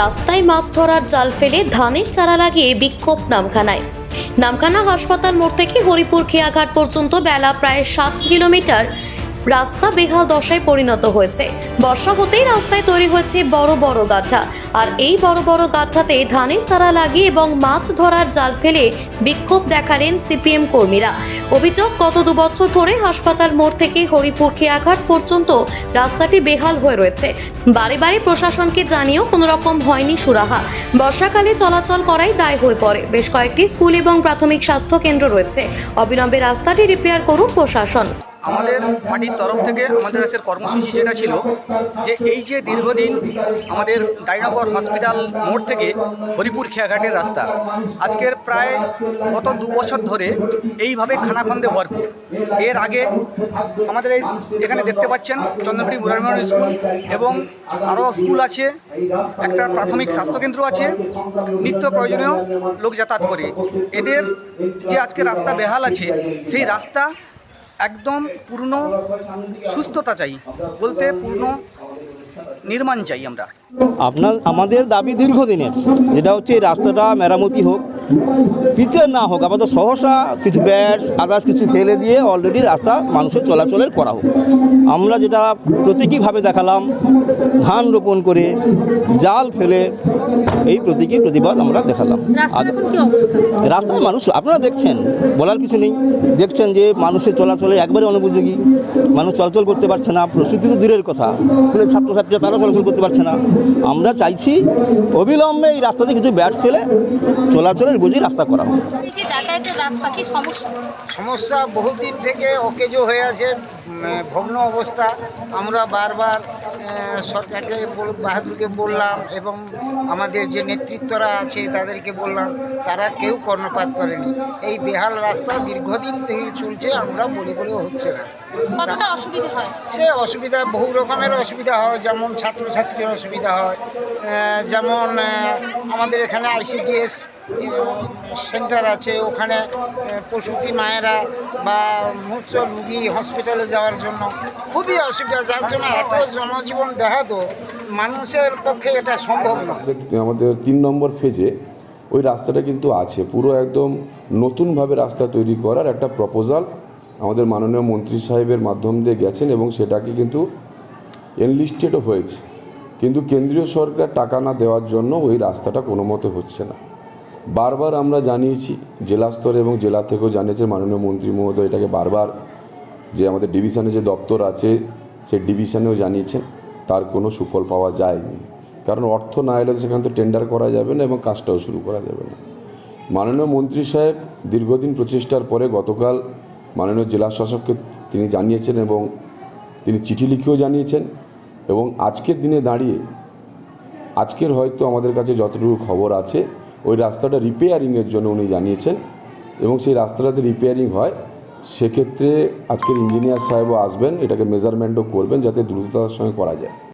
রাস্তায় মাছ ধরার জাল ফেলে ধানের চারা লাগিয়ে বিক্ষোভ নামখানায়। নামখানা হাসপাতাল মোড় থেকে হরিপুর খেয়াঘাট পর্যন্ত বেলা প্রায় সাত কিলোমিটার। রাস্তা বেহাল দশায় পরিণত হয়েছে। বর্ষা হতেই রাস্তায় তৈরি হয়েছে বড় বড় গাঠা। আর এই বড় বড় গাঠাতে ধানের চারা লাগিয়ে এবং মাছ ধরার জাল ফেলে বিক্ষোভ দেখালেন সিপিএম কর্মীরা। অভিযোগ, গত দু বছর ধরে হাসপাতাল মোড় থেকে হরিপুর খেয়াঘাট পর্যন্ত রাস্তাটি বেহাল হয়ে রয়েছে। বারে বারে প্রশাসনকে জানিয়েও কোনো রকম হয়নি সুরাহা। বর্ষাকালে চলাচল করাই দায় হয়ে পড়ে। বেশ কয়েকটি স্কুল এবং প্রাথমিক স্বাস্থ্য কেন্দ্র রয়েছে। অবিলম্বে রাস্তাটি রিপেয়ার করুক প্রশাসন। আমাদের পার্টির তরফ থেকে আমাদের আজকের কর্মসূচি যেটা ছিল, যে এই যে দীর্ঘদিন আমাদের গাইনগর হসপিটাল মোড় থেকে হরিপুর খেয়াঘাটের রাস্তা, আজকের প্রায় গত দু বছর ধরে এইভাবে খানাখন্দে ভরপুর। এর আগে আমাদের এই এখানে দেখতে পাচ্ছেন চন্দ্রপুরি মুরারমোহন স্কুল এবং আরও স্কুল আছে, একটা প্রাথমিক স্বাস্থ্যকেন্দ্র আছে, নিত্য প্রয়োজনীয় লোক যাতায়াত করে। এদের যে আজকে রাস্তা বেহাল আছে, সেই রাস্তা একদম পূর্ণ সুস্থতা চাই, বলতে পূর্ণ নির্মাণ চাই আমরা। আপনার, আমাদের দাবি দীর্ঘদিনের, যেটা হচ্ছে রাস্তাটা মেরামতি হোক পিচের না হোক আমাদের সহসা কিছু ব্যাটস আদার্স কিছু ফেলে দিয়ে অলরেডি রাস্তা মানুষের চলাচলের করা হোক। আমরা যেটা প্রতীকীভাবে দেখালাম ধান রোপণ করে জাল ফেলে এই প্রতীকী প্রতিবাদ আমরা দেখালাম। রাস্তায় মানুষ আপনারা দেখছেন বলার কিছু নেই। দেখছেন যে মানুষের চলাচলে একবারে অনুপযোগী। মানুষ চলাচল করতে পারছে না প্রস্তুতি তো দূরের কথা। স্কুলের ছাত্রছাত্রীরা তারা চলাচল করতে পারছে না। আমরা চাইছি অবিলম্বে এই রাস্তাতে কিছু ব্যাটস ফেলে চলাচলের বুঝি রাস্তা করা হোক যাতায়াতের রাস্তা কি সমস্যা? সমস্যা বহুদিন থেকে অকেজো হয়ে আছে। ভগ্ন অবস্থা। আমরা বারবার সরকারকে বাহাদুরকে বললাম এবং আমাদের যে নেতৃত্বরা আছে তাদেরকে বললাম তারা কেউ কর্ণপাত করেনি। এই বেহাল রাস্তা দীর্ঘদিন থেকে চলছে আমরা বলে বলেও হচ্ছে না। সে অসুবিধা বহু রকমের অসুবিধা হয় যেমন ছাত্রছাত্রীর অসুবিধা হয় যেমন আমাদের এখানে আইসিডিএস সেন্টার আছে ওখানে প্রসূতি মায়েরা বা মূর্ছ রুগী হসপিটালে যাওয়ার জন্য খুবই অসুবিধা, যার জন্য এত জনজীবন ব্যাহত, মানুষের পক্ষে এটা সম্ভব নয় আমাদের তিন নম্বর ফেজে ওই রাস্তাটা কিন্তু আছে, পুরো একদম নতুনভাবে রাস্তা তৈরি করার একটা প্রপোজাল আমাদের মাননীয় মন্ত্রী সাহেবের মাধ্যম দিয়ে গেছেন এবং সেটাকে কিন্তু এনলিস্টেডও হয়েছে। কিন্তু কেন্দ্রীয় সরকার টাকা না দেওয়ার জন্য ওই রাস্তাটা কোনো মতে হচ্ছে না। বারবার আমরা জানিয়েছি, জেলা স্তরে এবং জেলা থেকেও জানিয়েছে মাননীয় মন্ত্রী মহোদয়, এটাকে বারবার যে আমাদের ডিভিশনে যে দপ্তর আছে সে ডিভিশনেও জানিয়েছেন তার কোনো সুফল পাওয়া যায়নি। কারণ অর্থ না এলে সেখান থেকে টেন্ডার করা যাবে না এবং কাজটাও শুরু করা যাবে না। মাননীয় মন্ত্রী সাহেব দীর্ঘদিন প্রচেষ্টার পরে গতকাল মাননীয় জেলা শাসককে তিনি জানিয়েছেন এবং তিনি চিঠি লিখেও জানিয়েছেন এবং আজকের দিনে দাঁড়িয়ে, আজকের হয়তো আমাদের কাছে যতটুকু খবর আছে, ওই রাস্তাটা রিপেয়ারিংয়ের জন্য উনি জানিয়েছেন এবং সেই রাস্তাটাতে রিপেয়ারিং হয় সেক্ষেত্রে আজকের ইঞ্জিনিয়ার সাহেবও আসবেন এটাকে মেজারমেন্টও করবেন যাতে দ্রুততার সঙ্গে করা যায়।